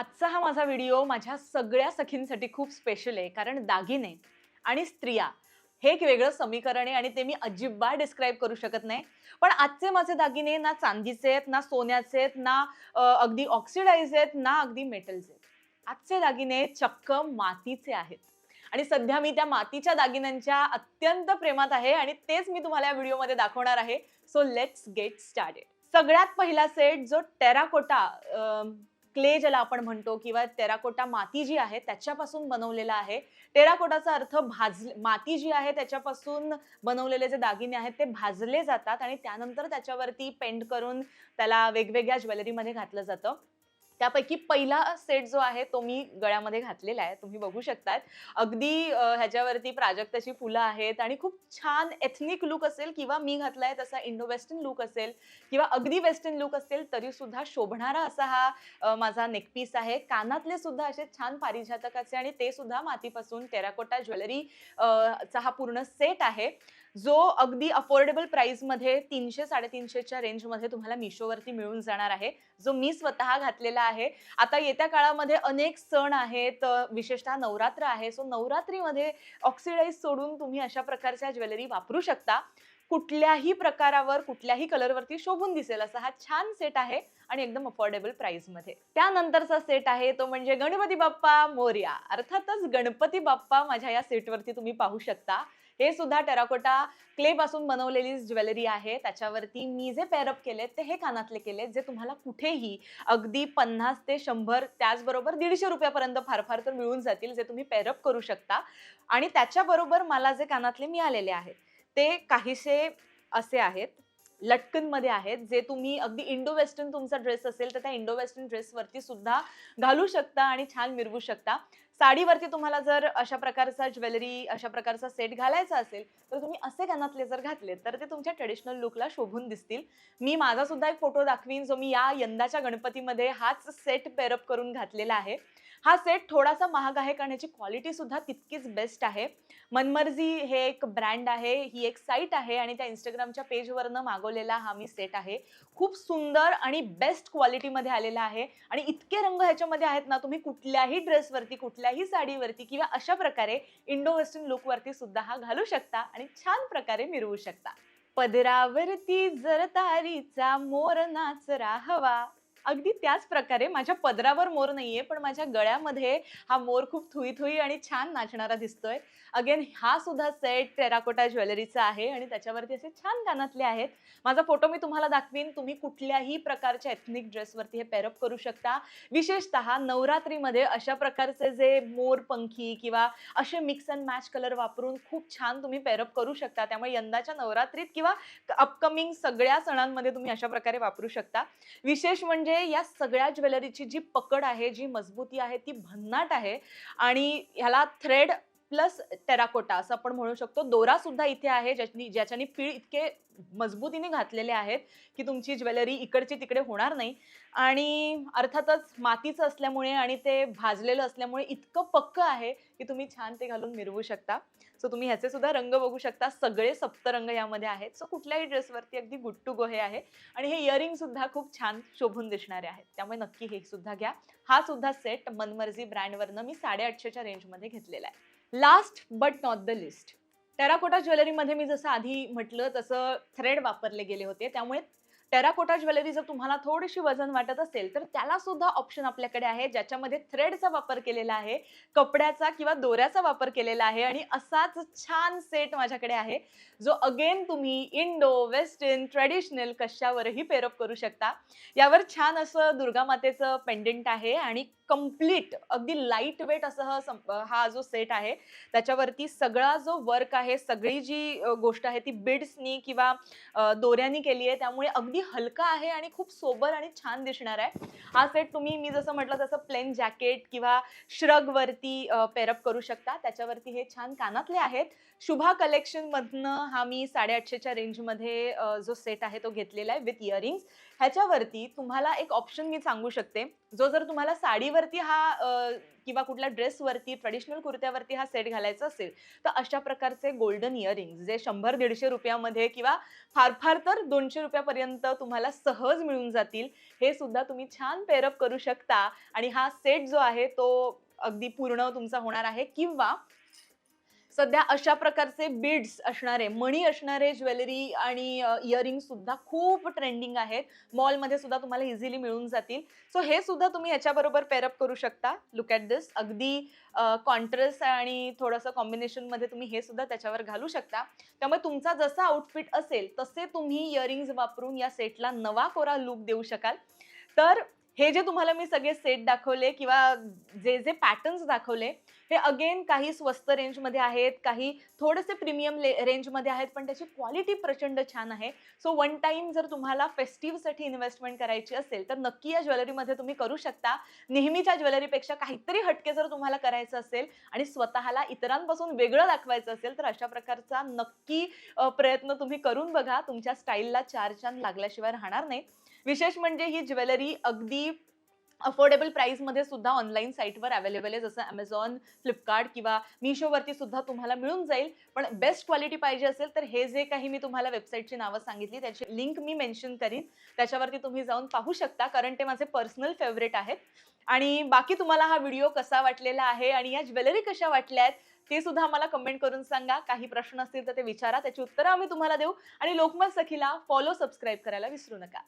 आजचा हा माझा व्हिडिओ माझ्या सगळ्या सखींसाठी खूप स्पेशल आहे कारण दागिने आणि स्त्रिया हे एक वेगळं समीकरण आहे आणि ते मी अजिबात डिस्क्राईब करू शकत नाही. पण आजचे माझे दागिने ना चांदीचे आहेत ना सोन्याचे आहेत ना अगदी ऑक्सिडाईज आहेत ना अगदी मेटलचे आहेत. आजचे दागिने चक्क मातीचे आहेत. आणि सध्या मी त्या मातीच्या दागिन्यांच्या अत्यंत प्रेमात आहे आणि तेच मी तुम्हाला या व्हिडिओमध्ये दाखवणार आहे. सो लेट्स गेट स्टार्टेड सगळ्यात पहिला सेट जो टेराकोटा क्ले ज्याला आपण म्हणतो किंवा टेराकोटा माती जी आहे त्याच्यापासून बनवलेला आहे. टेराकोटाचा अर्थ भाज माती जी आहे त्याच्यापासून बनवलेले जे दागिने आहेत ते भाजले जातात आणि त्यानंतर त्याच्यावरती पेंट करून त्याला वेगवेगळ्या ज्वेलरीमध्ये घातलं जातं. त्यापैकी पहिला सेट जो आहे तो मी गळ्यामध्ये घातलेला आहे. तुम्ही बघू शकतात. अगदी ह्याच्यावरती प्राजक्ताची फुलं आहेत आणि खूप छान एथनिक लुक असेल किंवा मी घातलाय तसा इंडो वेस्टर्न लुक असेल किंवा अगदी वेस्टर्न लुक असेल तरी सुद्धा शोभणारा असा हा माझा नेकपीस आहे. कानातले सुद्धा असे छान पारिजातकाचे आणि ते सुद्धा मातीपासून टेराकोटा ज्वेलरी चा हा पूर्ण सेट आहे. जो अगदी अफोर्डेबल प्राईजमध्ये तीनशे साडेतीनशेच्या रेंजमध्ये तुम्हाला मिशोवरती मिळून जाणार आहे. जो मी स्वतः घातलेला आहे. आता येत्या काळामध्ये अनेक सण आहेत विशेषतः नवरात्र आहे. सो नवरात्रीमध्ये ऑक्सिडाईज सोडून तुम्ही अशा प्रकारच्या ज्वेलरी वापरू शकता. कुठल्याही प्रकारावर कुठल्याही कलरवरती शोभून दिसेल असा हा छान सेट आहे आणि एकदम अफोर्डेबल प्राईजमध्ये त्यानंतरचा सेट आहे तो म्हणजे गणपती बाप्पा मोर्या. अर्थातच गणपती बाप्पा माझ्या या सेटवरती तुम्ही पाहू शकता. हे सुद्धा टेराकोटा क्ले पासून बनवलेली ज्वेलरी आहे. त्याच्यावरती मी जे पेअरअप केले ते हे कानातले केले जे तुम्हाला कुठेही अगदी पन्नास ते शंभर त्याचबरोबर दीडशे रुपयापर्यंत फार फार तर मिळून जातील जे तुम्ही पेअरअप करू शकता. आणि त्याच्याबरोबर मला जे कानातले मिळालेले आहेत ते काहीसे असे आहेत. लटकनमध्ये आहेत जे तुम्ही अगदी इंडो वेस्टर्न तुमचा ड्रेस असेल तर त्या इंडो वेस्टर्न ड्रेसवरती सुद्धा घालू शकता आणि छान मिरवू शकता. साडीवरती तुम्हाला जर अशा प्रकारचा ज्वेलरी अशा प्रकारचा सेट घालायचा असेल तर तुम्ही असे कानातले जर घातले तर ते तुमच्या ट्रेडिशनल लुकला शोभून दिसतील. मी माझा सुद्धा एक फोटो दाखवीन जो मी या यंदाच्या गणपतीमध्ये हाच सेट पेअरअप करून घातलेला आहे. हा सेट थोडासा महाग आहे कारण याची क्वालिटी सुद्धा तितकीच बेस्ट आहे. मनमर्जी हे एक ब्रँड आहे ही एक साईट आहे आणि त्या इंस्टाग्रामच्या पेजवरनं मागवलेला हा मी सेट आहे. खूप सुंदर आणि बेस्ट क्वालिटीमध्ये आलेला आहे. आणि इतके रंग ह्याच्यामध्ये आहेत ना तुम्ही कुठल्याही ड्रेसवरती कुठल्याही साडीवरती किंवा अशा प्रकारे इंडो वेस्टर्न लुकवरती सुद्धा हा घालू शकता आणि छान प्रकारे मिरवू शकता. पदरावरती जर तारीचा मोर नाचरा हवा. अगदी त्याच प्रकारे माझ्या पदरावर मोर नाहीये पण माझ्या गळ्यामध्ये हा मोर खूप थुई थुई आणि छान नाचणारा दिसतोय. अगेन हा सुद्धा सेट टेराकोटा ज्वेलरीचा आहे आणि त्याच्यावरती असे छान कानातले आहेत. माझा फोटो मी तुम्हाला दाखवीन. तुम्ही कुठल्याही प्रकारच्या एथनिक ड्रेसवरती हे पेरअप करू शकता. विशेषतः नवरात्रीमध्ये अशा प्रकारचे जे मोर पंखी किंवा असे मिक्स अँड मॅच कलर वापरून खूप छान तुम्ही पेरअप करू शकता. त्यामुळे यंदाच्या नवरात्रीत किंवा अपकमिंग सगळ्या सणांमध्ये तुम्ही अशा प्रकारे वापरू शकता. विशेष म्हणजे म्हणजे या सगळ्या ज्वेलरीची जी पकड आहे जी मजबूती आहे ती भन्नाट आहे. आणि ह्याला थ्रेड प्लस टेराकोटा असं आपण म्हणू शकतो. दोरा सुद्धा इथे आहे ज्याच्यानी ज्याच्याने फीळ इतके मजबूतीने घातलेले आहेत की तुमची ज्वेलरी इकडची तिकडे होणार नाही. आणि अर्थातच मातीचं असल्यामुळे आणि ते भाजलेलं असल्यामुळे इतकं पक्क आहे की तुम्ही छान ते घालून मिरवू शकता. सो तुम्ही ह्याचे सुद्धा रंग बघू शकता. सगळे सप्तरंग यामध्ये आहेत. सो कुठल्याही ड्रेसवरती अगदी गुड टू गो हे आहे. आणि हे इयरिंग सुद्धा खूप छान शोभून दिसणारे आहेत. त्यामुळे नक्की हे सुद्धा घ्या. हा सुद्धा सेट मनमर्जी ब्रँडवरनं मी साडेआठशेच्या रेंजमध्ये घेतलेला आहे. Last but not the list terracotta ज्वेलरीमध्ये मी जसं आधी म्हटलं तसं थ्रेड वापरले गेले होते. त्यामुळे टेराकोटा ज्वेलरी जर तुम्हाला थोडीशी वजन वाटत असेल तर त्याला सुद्धा ऑप्शन आपल्याकडे आहे ज्याच्यामध्ये थ्रेडचा वापर केलेला आहे कपड्याचा किंवा दोऱ्याचा वापर केलेला आहे आणि असाच छान सेट माझ्याकडे आहे जो अगेन तुम्ही इंडो वेस्टर्न ट्रेडिशनल कशावरही पेरअप करू शकता. यावर छान असं दुर्गा मातेचं पेंडंट आहे आणि कंप्लीट अगदी लाइट वेट असं हा हा जो सेट आहे त्याच्यावरती सगळा जो वर्क आहे सगळी जी गोष्ट आहे ती बिड्सनी किंवा दोऱ्यानी दोऱ्यांनी केली आहे त्यामुळे अगदी हलका आहे आणि खूप सोबर आणि छान दिसणार आहे. हा सेट तुम्ही मी जसं म्हटलं तसं प्लेन जॅकेट किंवा श्रगवरती पेरअप करू शकता. त्याच्यावरती हे छान कानातले आहेत. शुभा कलेक्शनमधनं हा मी साडेआठशेच्या रेंजमध्ये जो सेट आहे तो घेतलेला आहे विथ इयरिंग्स ह्याच्यावरती तुम्हाला एक ऑप्शन मी सांगू शकते. जो जर तुम्हाला साडीवरती हा किंवा कुठल्या ड्रेसवरती ट्रेडिशनल कुर्त्यावरती हा सेट घालायचा असेल तर अशा प्रकारचे गोल्डन इयरिंग जे शंभर दीडशे रुपयामध्ये किंवा फार फार तर दोनशे रुपयापर्यंत तुम्हाला सहज मिळून जातील. हे सुद्धा तुम्ही छान पेरअप करू शकता. आणि हा सेट जो आहे तो अगदी पूर्ण तुमचा होणार आहे. किंवा सध्या अशा प्रकारचे बीड्स असणारे मणी असणारे ज्वेलरी आणि इयरिंग सुद्धा खूप ट्रेंडिंग आहेत. मॉलमध्ये सुद्धा तुम्हाला इझिली मिळून जातील. सो हे सुद्धा तुम्ही याच्याबरोबर पेरअप करू शकता. लुक ॲट दिस अगदी कॉन्ट्रास्ट आणि थोडंसं कॉम्बिनेशनमध्ये तुम्ही हे सुद्धा त्याच्यावर घालू शकता. त्यामुळे तुमचा जसा आउटफिट असेल तसे तुम्ही इयरिंग्ज वापरून या सेटला नवा कोरा लुक देऊ शकाल. तर हे जे तुम्हाला मी सगळे सेट दाखवले किंवा जे जे पॅटर्न्स दाखवले हे अगेन काही स्वस्त रेंजमध्ये आहेत काही थोडेसे प्रीमियम रेंजमध्ये आहेत पण त्याची क्वालिटी प्रचंड छान आहे. सो वन टाईम जर तुम्हाला फेस्टिव्हसाठी इन्व्हेस्टमेंट करायची असेल तर नक्की या ज्वेलरीमध्ये तुम्ही करू शकता. नेहमीच्या ज्वेलरीपेक्षा काहीतरी हटके जर तुम्हाला करायचं असेल आणि स्वतःला इतरांपासून वेगळं दाखवायचं असेल तर अशा प्रकारचा नक्की प्रयत्न तुम्ही करून बघा. तुमच्या स्टाईलला चार चांद लागल्याशिवाय राहणार नाही. विशेष म्हणजे ही ज्वेलरी अगदी अफोर्डेबल प्राईसमध्ये सुद्धा ऑनलाईन साईटवर अवेलेबल आहे. जसं अमेझॉन फ्लिपकार्ट किंवा मिशोवरती सुद्धा तुम्हाला मिळून जाईल. पण बेस्ट क्वालिटी पाहिजे असेल तर हे जे काही मी तुम्हाला वेबसाईटची नावं सांगितली त्याची लिंक मी मेन्शन करीन. त्याच्यावरती तुम्ही जाऊन पाहू शकता कारण ते माझे पर्सनल फेवरेट आहेत. आणि बाकी तुम्हाला हा व्हिडिओ कसा वाटलेला आहे आणि या ज्वेलरी कशा वाटल्या आहेत ते सुद्धा आम्हाला कमेंट करून सांगा. काही प्रश्न असतील तर ते विचारा त्याची उत्तरं आम्ही तुम्हाला देऊ. आणि लोकमत सखीला फॉलो सबस्क्राईब करायला विसरू नका.